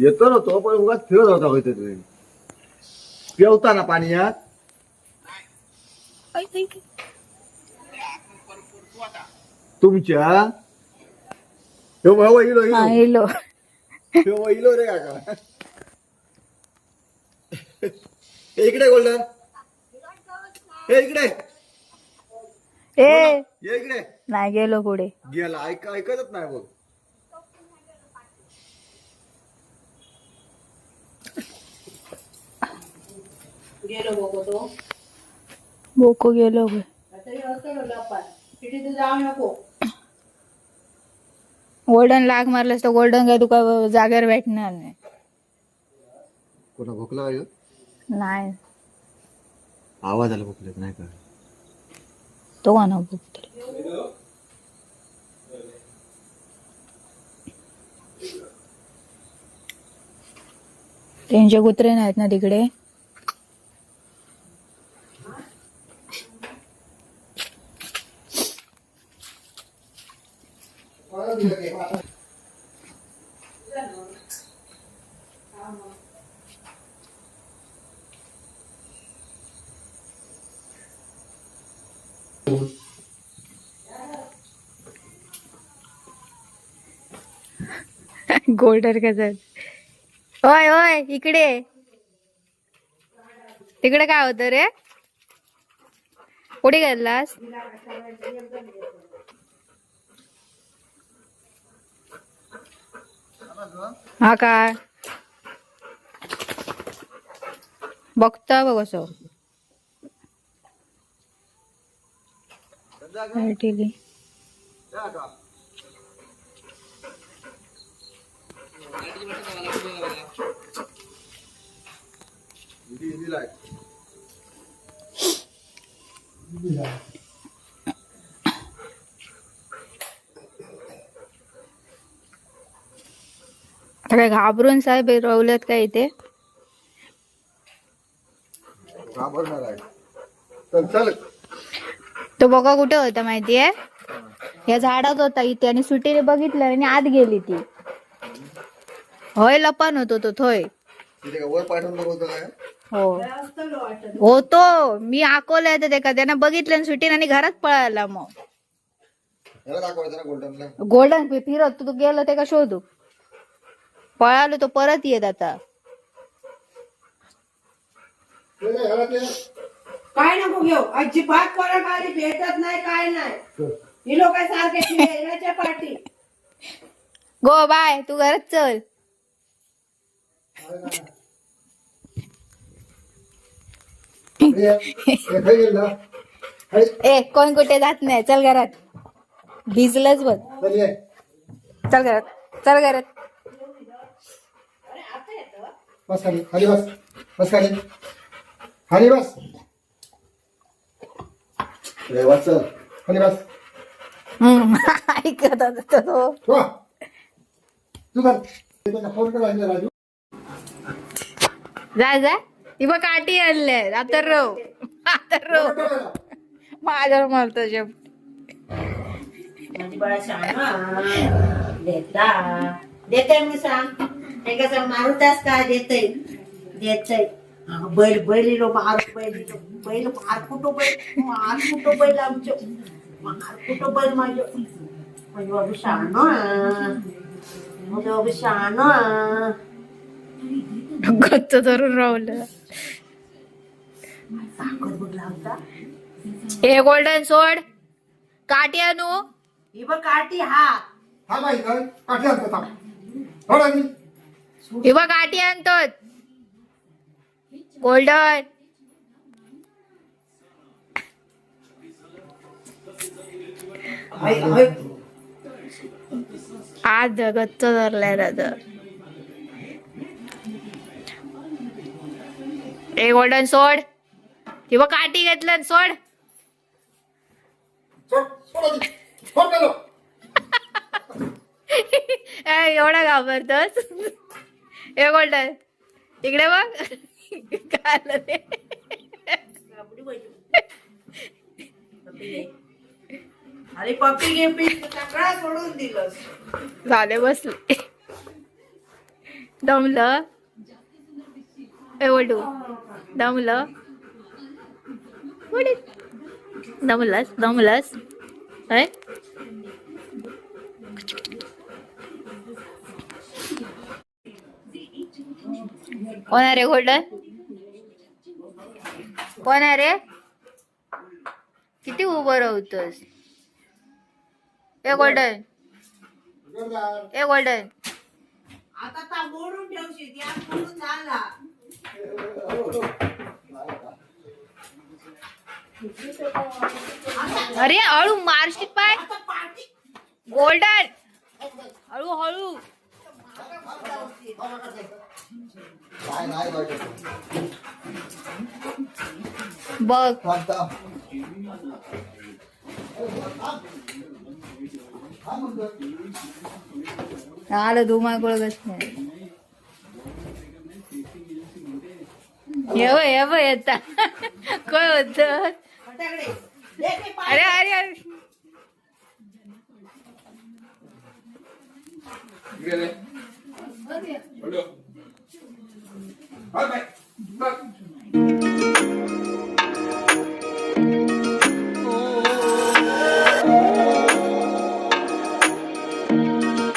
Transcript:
येतो ना तो पण उगाच फिरत होता होते तुम्ही. पिवता ना पाणी यात तुमच्या? ह्यो भाऊ इलो इलो. आयलो ह्यो इलो रे काका. इकडे गोल्डन हे इकडे. ए. ये इकडे. नाही गेलो पुढे. गेला ऐक ऐकतच नाही बघ गेलो बघो तो. बोको गेलो. तरी असतो लपान तिथे तू जाऊ नको. गोल्डन लाग मारलंस तर गोल्डन काय तुका जागेवर भेटणार नाही. कोणा भोकला? नाही. आवाज आला भोकल्यात नाही का? तो कोणा बघतो त्यांचे कुत्रे नाहीत ना तिकडे? गोल्डर कसं होय होय इकडे. तिकडे काय होतं रे? कुठे गेलास? हा काय? बघता बघ असं. ठीक आहे आता काय घाबरून साहेब रवल्यात काय इथे? घाबरणार आहे. चल चल. तो बघा कुठे होता माहितीये? या झाडात होता इथे आणि सुटीने बघितलं आणि आत गेली ती. होय लपान होतो तो थोय. तिथे का वर पाठवून बघतो काय? हो. होतो. मी आकोला येते का त्यानं बघितलं आणि सुटीन आणि घरात पळाला मग. गोल्डन फिरत तू गेलो ते का शोधू? पळालो तो परत येत आता. काय नको घेऊ? अजिबात कोणा गाडी भेटत नाही काय नाही. ही लोक सारखे पाठी. गो बाय तू घरात चल. ए कोण कुठे जात नाही? चल घरात. भिजलंच बघ. चल घरात. चल घरात. बस खाली खाली बस बस खाली. खाली बस. रे वाचल खाली बस. हम्म ऐकत होता तो. हो तू कर त्याचा फोन कर राजू राजू. जा जा. ती बघ काठी आणले आता रव. आता रव. माझ्यावर मारतो शेप माझी बाळा शाळा देता देते मी सांग. हे कसं मारुतास काय देते देते बैल बैलिलो मार बैलिलो बैल मार कुठं बैल? मार कुठं बैल आमचं? मार कुठं बैल माझं? माझी बाबू शाण माझं बाबू शाण गच्च धरून होता हे गोल्डन सोड काठी आणू? ही बघ काठी हा. हा बाई काय काठी आणतो थांब. हो हे बघ काठी आणतो गोल्डन. आज गच्च धरलाय दादा. ए गोल्डन सोड. ती बघ काठी घेतलं सोड. सोड सोड एवढा घाबरतोस? ए गोल्डन इकडे बघ. काय आलं अरे पप्पी गेपी सगळा सोडून दिलंस. झाले बसले. दमलं? एवढू दमलं. दमलस दमलस? काय कोण आहे रे गोल्डन? कोण आहे रे? किती उभं राहतोस? ए गोल्डन. ए गोल्डन. आता ता मोडून ठेवशील या मोडून झाला अरे हळू मारशील पाय. गोल्डन. हळू हळू. काय नाही बघ. बघ थांब थांब थांब आलं धुमा गोळगस येव येव येता. काय होत? अरे अरे अरे. गेले Okay.